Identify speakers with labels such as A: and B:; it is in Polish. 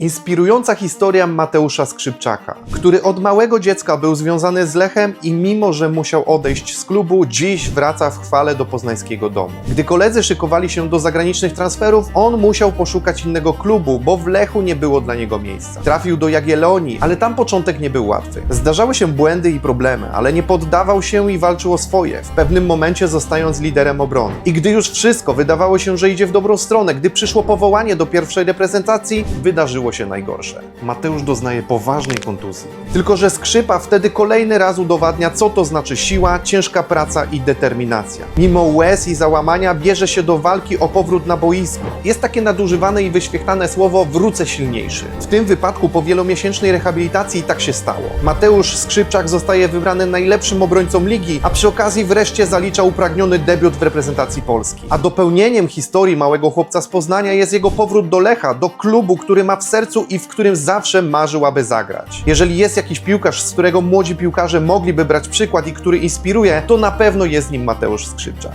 A: Inspirująca historia Mateusza Skrzypczaka, który od małego dziecka był związany z Lechem i mimo, że musiał odejść z klubu, dziś wraca w chwale do poznańskiego domu. Gdy koledzy szykowali się do zagranicznych transferów, on musiał poszukać innego klubu, bo w Lechu nie było dla niego miejsca. Trafił do Jagiellonii, ale tam początek nie był łatwy. Zdarzały się błędy i problemy, ale nie poddawał się i walczył o swoje, w pewnym momencie zostając liderem obrony. I gdy już wszystko wydawało się, że idzie w dobrą stronę, gdy przyszło powołanie do pierwszej reprezentacji, wydarzyło się najgorsze. Mateusz doznaje poważnej kontuzji. Tylko, że skrzypa wtedy kolejny raz udowadnia, co to znaczy siła, ciężka praca i determinacja. Mimo łez i załamania bierze się do walki o powrót na boisko. Jest takie nadużywane i wyświechtane słowo wrócę silniejszy. W tym wypadku po wielomiesięcznej rehabilitacji tak się stało. Mateusz Skrzypczak zostaje wybrany najlepszym obrońcą ligi, a przy okazji wreszcie zalicza upragniony debiut w reprezentacji Polski. A dopełnieniem historii małego chłopca z Poznania jest jego powrót do Lecha, do klubu, który ma w sercu i w którym zawsze marzył, aby zagrać. Jeżeli jest jakiś piłkarz, z którego młodzi piłkarze mogliby brać przykład i który inspiruje, to na pewno jest nim Mateusz Skrzypczak.